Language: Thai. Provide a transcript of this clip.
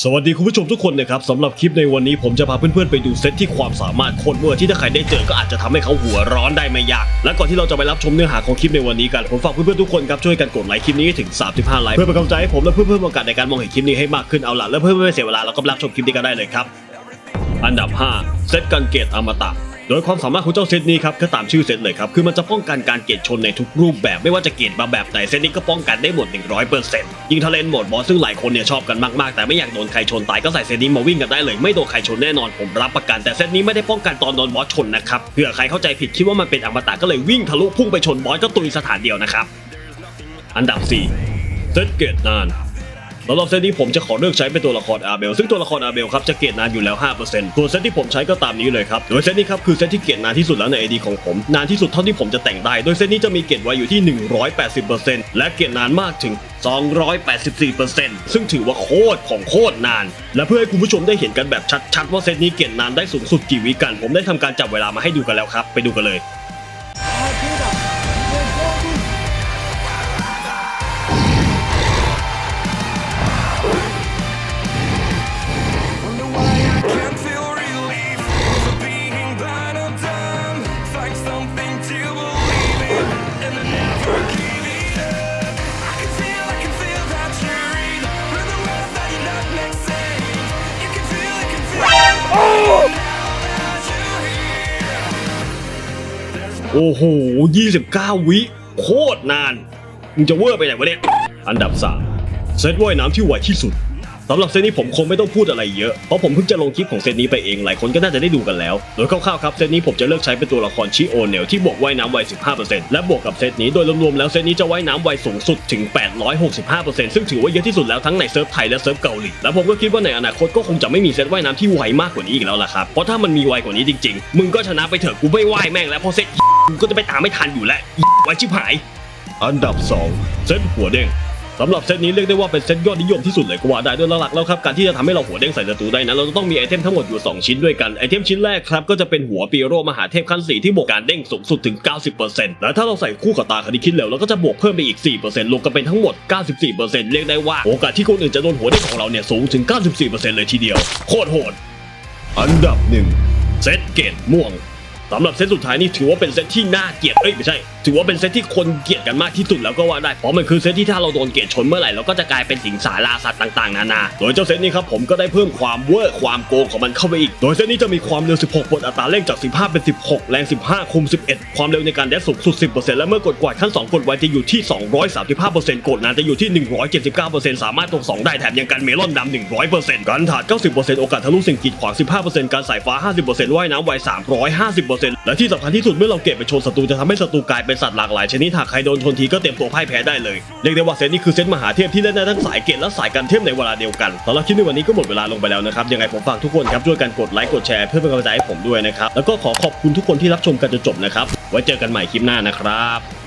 สวัสดีคุณผู้ชมทุกคนนะครับสำหรับคลิปในวันนี้ผมจะพาเพื่อนๆไปดูเซตที่ความสามารถคนเมื่อที่ถ้าใครได้เจอก็อาจจะทำให้เขาหัวร้อนได้ไม่ยาก และก่อนที่เราจะไปรับชมเนื้อหาของคลิปในวันนี้กันผมฝากเพื่อนๆทุกคนครับช่วยกันกดไลค์คลิปนี้ถึง 35 ไลค์เพื่อเป็นกำลังใจให้ผมและเพื่อนๆโอกาสในการมองเห็นคลิปนี้ให้มากขึ้นเอาล่ะแล้วเพื่อไม่เสียเวลาเราก็ไปรับชมคลิปนี้กันได้เลยครับ อันดับ 5 เซตกันเกตอมตะ โดยความสามารถของเจ้าเซตนี้ครับก็ตามชื่อเซตเลยครับคือมันจะป้องกันการเกตชนในทุกรูปแบบไม่ว่าจะเกตมาแบบไหนเซตนี้ก็ป้องกันได้หมด 100%ยิงทะเลนโหมดบอสซึ่งหลายคนเนี่ยชอบกันมากๆ แต่ไม่อยากโดนใครชนตายก็ใส่เซตนี้มาวิ่งกันได้เลย ไม่โดนใครชนแน่นอนผมรับประกันแต่เซตนี้ไม่ได้ป้องกันตอนโดนบอสชนนะครับเผื่อใครเข้าใจผิดคิดว่ามันเป็นอมตะก็เลยวิ่งทะลุพุ่งไปชนบอสก็ตุยสถานเดียวนะครับอันดับ 4 เซตเกตนาน สำหรับเซตนี้ผมจะขอเลือกใช้เป็นตัวละครอาเบลซึ่งตัวละครอาเบลครับจะเกตนานอยู่แล้ว 5%ส่วนเซตที่ผมใช้ก็ตามนี้เลยครับ โดยเซตนี้ครับคือเซตที่เกตนานที่สุดแล้วใน AD ของผม นานที่สุดเท่าที่ผมจะแต่งได้ โดยเซตนี้จะมีเกตไว้อยู่ที่ 180%และเกตนานมากถึง 284%ซึ่งถือว่าโคตรของโคตรนาน และเพื่อให้คุณผู้ชมได้เห็นกันแบบชัดๆว่าเซตนี้เกตนานได้สูงสุดกี่วิกัน ผมได้ทำการจับเวลามาให้ดูกันแล้วครับ ไปดูกันเลย โอ้โห 29 วิโคตรนาน มึงจะเวอร์ไปไหนวะเนี่ย อันดับ 3 เซตว่ายน้ำที่ไวที่สุดสำหรับเซตนี้ผมคงไม่ต้องพูดอะไรเยอะ เพราะผมเพิ่งจะลงคลิปของเซตนี้ไปเอง หลายคนก็น่าจะได้ดูกันแล้ว โดยคร่าวๆครับเซตนี้ผมจะเลือกใช้เป็นตัวละครชิโอเนลที่บวกว่ายน้ำไว 15%และบวกกับเซตนี้โดยรวมๆแล้วเซตนี้จะว่ายน้ำไวสูงสุดถึง 865%ซึ่งถือว่าเยอะที่สุดแล้วทั้งในเซิร์ฟไทยและเซิร์ฟเกาหลี และผมก็คิดว่าในอนาคตก็คงจะไม่มีเซตว่ายน้ำที่ไวมากกว่านี้อีกแล้วล่ะครับ เพราะถ้ามันมีไวกว่านี้จริง ๆ มึงก็ชนะไปเถอะกูไม่ว่ายแม่งแล้วเพราะเซต กูก็จะไปตามไม่ทันอยู่แล้วไว้ชิบหาย อันดับ 2เซตหัวเด้งสำหรับเซตนี้เรียกได้ว่าเป็นเซตยอดนิยมที่สุดเลยก็ว่าได้โดยหลักแล้วครับการที่จะทำให้เราหัวเด้งใส่ศัตรูได้นั้นเราจะต้องมีไอเทมทั้งหมดอยู่ 2 ชิ้นด้วยกันไอเทมชิ้นแรกครับก็จะเป็นหัวปีโรมหาเทพขั้น4ที่บวกการเด้งสูงสุดถึง 90%แล้วถ้าเราใส่คู่กับตาคณิตคิดแล้วเราก็จะบวกเพิ่มไปอีก 4%รวมกันเป็นทั้งหมด 94%เรียกได้ว่าโอกาสที่คนอื่นจะโดนหัวเด้งของเราเนี่ยสูงถึง 94%เลยทีเดียวโคตรโหดอันดับหนึ่งเซตเกตม่วง สำหรับเซตสุดท้ายนี่ถือว่าเป็นเซตที่น่าเกลียดเอ้ยไม่ใช่ ถือว่าเป็นเซตที่คนเกลียดกันมากที่สุดแล้วก็ว่าได้เพราะมันคือเซตที่ถ้าเราโดนเกลียดชนเมื่อไหร่เราก็จะกลายเป็นสิงสาราสัตว์ต่างๆนานา โดยเจ้าเซตนี้ครับผมก็ได้เพิ่มความเวอร์ความโกงของมันเข้าไปอีก โดยเซตนี้จะมีความเร็ว 16บนอัตราเร่งจาก 15 เป็น 16 แรง 15 คุม 11 ความเร็วในการแดชสูงสุด 10%และเมื่อกดกวาดขั้น 2 กดไวจะอยู่ที่ 235%กดนานจะอยู่ที่ 179%สามารถตรง2ได้แถมยังกันเมลอนดำ100%การถาด 90%โอกาสทะลุสิ่งกีดขวาง 15%การสายฟ้า 50%ว่ายน้ำไว350%และที่สำคัญที่สุดเมื่อเราเก็บไปชนศัตรูจะทำให้ศัตรูกลายเป็นสัตว์หลากหลายชนิดหากใครโดนชนทีก็เตรียมตัวพ่ายแพ้ได้เลย เรียกได้ว่าเซตนี้คือเซตมหาเทพที่เล่นได้ทั้งสายเกตและสายกันเทพในเวลาเดียวกันสำหรับคลิปในวันนี้ก็หมดเวลาลงไปแล้วนะครับยังไงผมฝากทุกคนครับช่วยกันกดไลค์กดแชร์เพื่อเป็นกำลังใจให้ผมด้วยนะครับแล้วก็ขอขอบคุณทุกคนที่รับชมกันจนจบนะครับไว้เจอกันใหม่คลิปหน้านะครับ